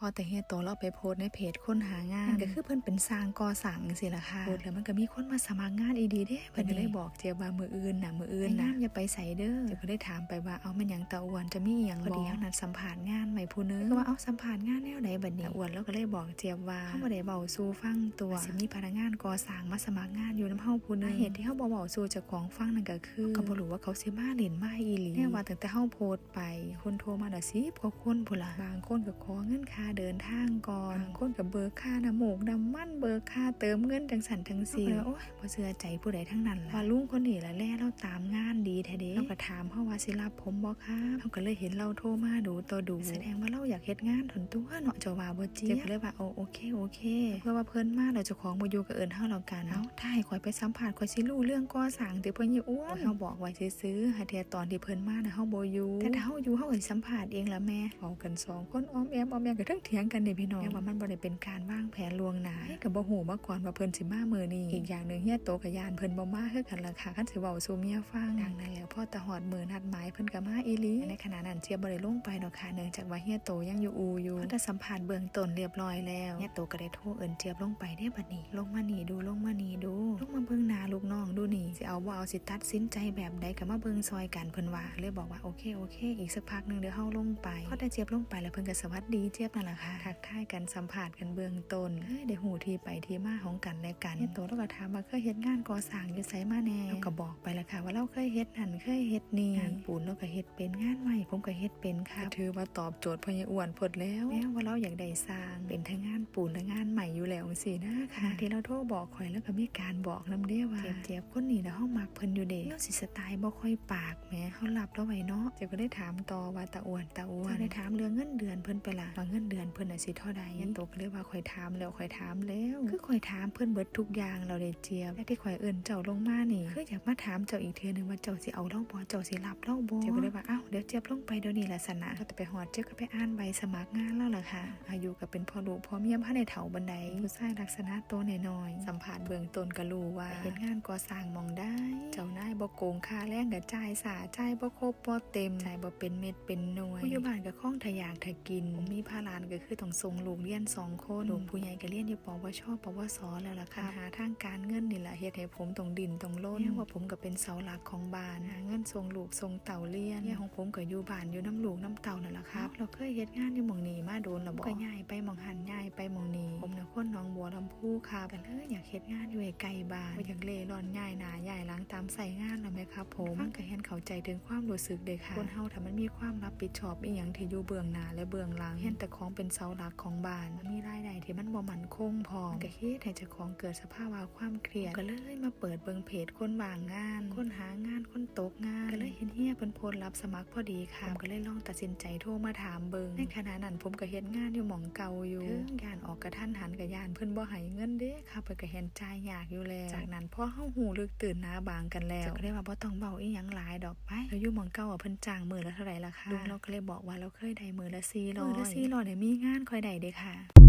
พอแต่เฮียโตเราไปโพสต์ในเพจคนหางานก็คือเพิ่นเป็นสร้างก่อสร้างสิล่ะค่ะโพสต์แล้วมันก็มีคนมาสมัครงานอีดีเด้เพิ่นก็เลยบอกเจียบว่ามืออื่นน่ะมืออื่นนะอย่าไปใส่เด้อเจียบก็ได้ถามไปว่าเอามันหยังตาอ้วนจะมีอีหยังบ่เดียวนัดสัมภาษณ์งานใหม่ผู้นึงก็ว่าเอาสัมภาษณ์งานแนวใดบัดนี้อ้วนแล้วก็เลยบอกเจียบว่าเฮาบ่ได้เว้าสู่ฟังตัวสิมีพนักงานก่อสร้างมาสมัครงานอยู่นำเฮาผู้นึงเหตุที่เฮาบ่เว้าสู่เจ้าของฟังนั่นก็คือก็บ่รู้ว่าเขาสิมาเล่นมาอีหลีแน่ว่าตั้งแต่เฮาโพสต์ไปคนโทรมาน่ะ10กว่าคนพุ่นล่ะบางคนก็ขอเงินค่าเดินทางก่อนบางคนก็เบิกค่าน้ำหมูกน้ำมันเบิกค่าเติมเงินจังสันจังสีโอ้ยบ่เชื่อใจผู้ใดทั้งนั้นล่ะว่าลุงคนนี้ละแล่เราตามงานดีแท้เด้เราก็ถามเฮาว่าสิรับผมบ่ครับเฮาก็เลยเห็นเราโทรมาดูต่อดู แสดงว่าเราอยากเฮ็ดงานถนตัวเนาะเจ้าว่าบ่จริงก็เลยว่าโอโอเคโอเค เพื่อว่าเพิ่นมาแล้วเจ้าของบ่อยู่ก็เอิ้นเฮาแล้วกันเอ้าถ้าให้ข่อยไปสัมภาษณ์ข่อยสิรู้เรื่องก่อสร้างที่เพิ่นอยู่อ้วนเฮาบอกไว้ซื่อๆหาเทียตอนที่เพิ่นมาน่ะเฮาบ่อยู่แต่ถ้าเฮาอยู่เฮาก็สิสัมภาษณ์เองละแม่เว้ากันสองคนอ้อมแอมอ้อมแอมก็เทั้งเถียงกันนี่พี่น้องว่ามันบ่ได้เป็นการวางแผนล่วงหน้าเฮ้ยก็บ่ฮู้มาก่อนว่าเพิ่นสิมามื้อนี้อีกอย่างหนึงเฮียโตกับยานเพิ่นบ่มาคือกันล่ะค่ะคันสิเว้าสู่เมียฟังดังนั้นแล้วพอตะฮอดมื้อนัดหมายเพิ่นก็มาอีหลีในขณะนั้นเจียบบ่ได้ลงไปดอกค่ะเนื่องจากว่าเฮียโตยังอยู่อูอยู่พอได้สัมภาษณ์เบื้องต้นเรียบร้อยแล้วเฮียโตก็ได้โทรเอิ้นเจี๊ยบลงไปเด้บัดนี้ลงมานี่ดูลงมานี่ดูลงมาเบิ่งหน้าลูกน้องดูนี่สิเอาบ่าเอาสิตัดสินใจแบบใดก็มาเบิงซอยกันเพิ่นว่าเลยบอกว่าโอเคโอเค อีกสักพักหนึ่งเดี๋ยวเฮาลงไปพอได้เจี๊ยบลงไปแล้วเพิ่นก็สวัสดีเจี๊ยบนั่นแหละค่ะทักทายกันสัมภาษณ์กันเบื้องต้นเฮ้ยได้หูที่ไปที่มาของกันและกันเฮียโตแล้วก็ถามว่าเคยเฮ็ดงานก่อสร้างอยู่ไสมาแน่เราก็บอกไปแล้วค่ะ ว่าเราเคยเฮ็ดนั่นเคยเฮ็ดนี่งานปูนเราก็เฮ็ดเป็นงานใหม่ผมก็เฮ็ดเป็นค่ะถือว่าตอบโจทย์พ่อใหญ่อ้วนพดแล้วแม้ว่าเราอยากได้สร้างเป็นทั้งงานปูนและงานใหม่อยู่แล้วสินะค่ะที่เราโทรบอกข่อยแล้วก็มีการบอกนำเด้ว่าเจี๊ยบๆคนนี้นะเฮามักเพิ่นอยู่เด้เราสิสไตล์บ่ค่อยปากแหมเฮารับแล้วไว้เนาะเจี๊ยบก็ได้ถามต่อว่าตาอ้วนตาอ้วนได้ถามเรื่องเงินเดือนเพิ่นไปล่ะว่าเงินเดือนเพิ่นน่ะสิเท่าใดยันตก็เลยว่าข่อยถามแล้วข่อยถามแล้ว คือข่อยถามเพิ่นเบิดทุกอย่างเราได้เจี๊ยบและที่ข่อยเอิ้นเจ้าลงมานี่คืออยากมาถามเจ้าอีกเทื่อนึงว่าเจ้าสิเอาเราบ่เจ้าสิรับเราบ่เจี๊ยบก็เลยว่าอ้าวเดี๋ยวเจี๊ยบลงไปเดี๋ยวนี้ล่ะสนะก็จะไปฮอดเจี๊ยบก็ไปอ่านใบสมัครงานแล้วล่ะค่ะ อายุก็เป็นพ่อลูกพ่อเมียพระในเถาบันไดผู้ชายลักษณะโตวน้อยๆสัมผัสเบื้องต้นก็รู้ว่าเฮ็ดงานก่อสร้างหมองได้ เจ้านายบ่โกงค่าแรงก็จ่ายสาจ่ายบ่ครบบ่เต็มจ่ายบ่เป็นเม็ดเป็นหน่วยผู้อยู่บ้านก็คล้องทะยากทะกิน มีภาระก็คือต้องส่งลูกเรียนสองคนลูกผู้ใหญ่ก็เรียนอยู่ปวชปวสแล้วล่ะค่ะหาทางการเงินนี่แหละเฮ็ดให้ผมต้องดินต้องล้นว่าผมก็เป็นเสาหลักของบ้านหาเงินส่งลูกส่งเต่าเรียนเนี่ยของผมก็อยู่บ้านอยู่น้ำลูกน้ำเต่านั่นแหละครับเราเคยเฮ็ดงานอยู่หม่องนี้มาโดนแล้วบ่ก็ย้ายไปหม่องหันย้ายไปหม่องนี้ผมน่ะคนหน้องบัวลำพูครับก็เลยอยากเฮ็ดงานอยู่ไกลบ้านบ่อยากเล่ร่อนย้ายหน้าย้ายหลังตามใส่งานแล้วแม่ครับผมฟังก็เห็นเข้าใจถึงความรู้สึกเด้ค่ะคนเฮาถ้ามันมีความรับผิดชอบอีหยังที่อยู่เบื้องหน้าและเบื้องหลังเห็นแต่ของเป็นเสาหลักของบ้านมันมีรายได้ที่มันบ่มั่นคงพอมันก็เฮ็ดให้เจ้าของเกิดสภาวะความเครียดก็เลยมาเปิดเบิ่งเพจคนว่างงาน คนหางานคนตกงานก็ เลยเห็นเฮียเพิ่นโพสต์รับสมัครพอดีค่ะผมก็เลยลองตัดสินใจโทรมาถามเบิ่งในขณะนั้นผมก็เฮ็ดงานอยู่หม่องเก่าอยู่เทิงยานออกกระทันหันกับยานเพิ่นบ่ให้เงินเด้ค่ะเพิ่นก็เห็นใจายยากอยู่แล้วจากนั้นพอเฮาหูลึกตื่นหน้าบางกันแล้วก็เลยว่าบ่ต้องเว้าอีหยังหลายดอกไปแล้วอยู่หม่องเก่าอะเพิ่นจ้างมื้อละเท่าไหร่ล่ะคะลุงเราก็เลยบอกว่าเราเคยได้มื้อละ400มื้อละ400เนี่ยมีงานค่อยได้เด้ค่ะ